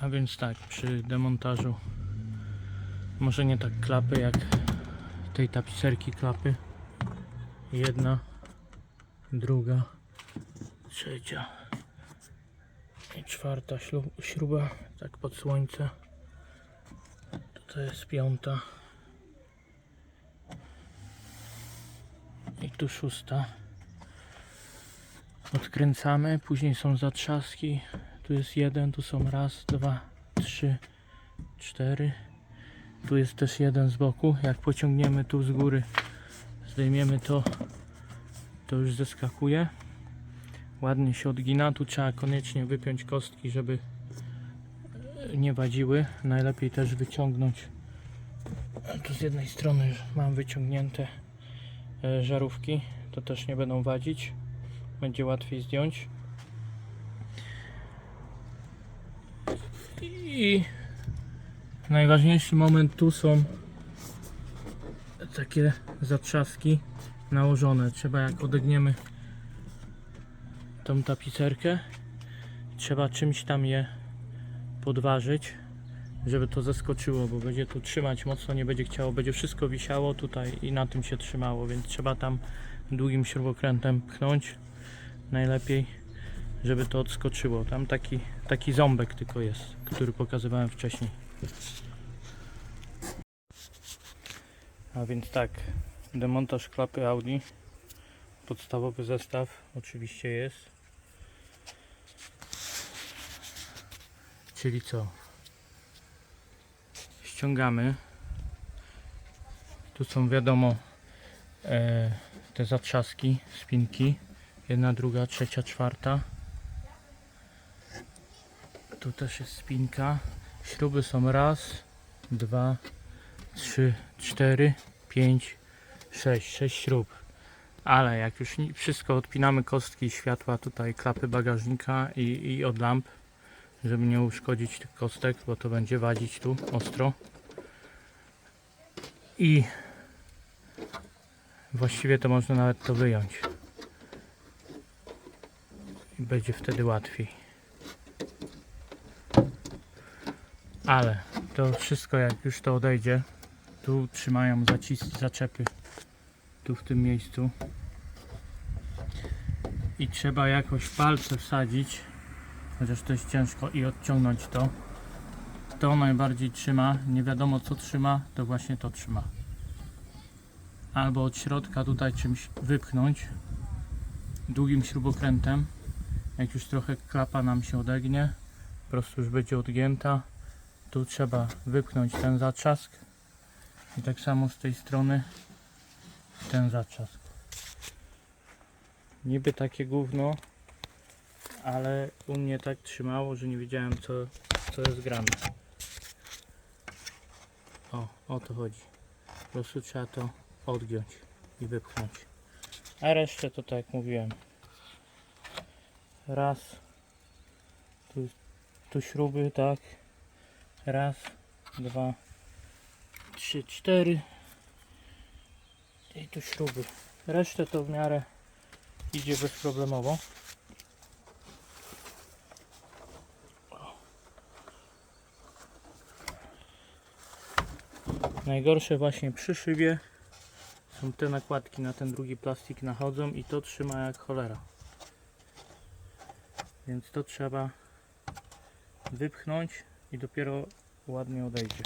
A więc tak, przy demontażu może nie tak klapy jak tej tapicerki klapy. Jedna, druga, trzecia i czwarta śruba, tak pod słońce. Tutaj jest piąta. I tu szósta. Odkręcamy, później są zatrzaski. Tu jest jeden, tu są raz, dwa, trzy, cztery. Tu jest też jeden z boku. Jak pociągniemy tu z góry, zdejmiemy to, to już zeskakuje. Ładnie się odgina. Tu trzeba koniecznie wypiąć kostki, żeby nie wadziły. Najlepiej też wyciągnąć. Tu z jednej strony mam wyciągnięte e, żarówki. To też nie będą wadzić. Będzie łatwiej zdjąć. I najważniejszy moment tu są takie zatrzaski nałożone. Trzeba jak odegniemy tą tapicerkę, trzeba czymś tam je podważyć, żeby to zeskoczyło, bo będzie tu trzymać mocno, nie będzie chciało, będzie wszystko wisiało tutaj i na tym się trzymało, więc trzeba tam długim śrubokrętem pchnąć najlepiej, żeby to odskoczyło. Tam taki, taki ząbek tylko jest, który pokazywałem wcześniej. A więc tak, demontaż klapy Audi. Podstawowy zestaw oczywiście jest. Czyli co? Ściągamy. Tu są wiadomo e, te zatrzaski, spinki. Jedna, druga, trzecia, czwarta. Tu też jest spinka. Śruby są raz, dwa, trzy, cztery, pięć, sześć. Sześć śrub. Ale jak już wszystko odpinamy kostki światła tutaj, klapy bagażnika i, i od lamp, żeby nie uszkodzić tych kostek, bo to będzie wadzić tu ostro. I właściwie to można nawet to wyjąć. I będzie wtedy łatwiej. Ale to wszystko jak już to odejdzie, tu trzymają zacis zaczepy tu w tym miejscu. I trzeba jakoś palce wsadzić chociaż to jest ciężko i odciągnąć to. To najbardziej trzyma nie wiadomo co trzyma to właśnie to trzyma. Albo od środka tutaj czymś wypchnąć długim śrubokrętem. Jak już trochę klapa nam się odegnie po prostu już będzie odgięta tu trzeba wypchnąć ten zatrzask i tak samo z tej strony ten zatrzask. Niby takie gówno, ale u mnie tak trzymało, że nie wiedziałem co, co jest grane. O, o to chodzi. Po prostu trzeba to odgiąć i wypchnąć. A resztę to tak jak mówiłem. Raz. Tu, tu śruby, tak. Raz, dwa, trzy, cztery. I tu śruby. Resztę to w miarę idzie bezproblemowo. Najgorsze właśnie przy szybie są te nakładki na ten drugi plastik nachodzą i to trzyma jak cholera. Więc to trzeba wypchnąć i dopiero ładnie odejdzie.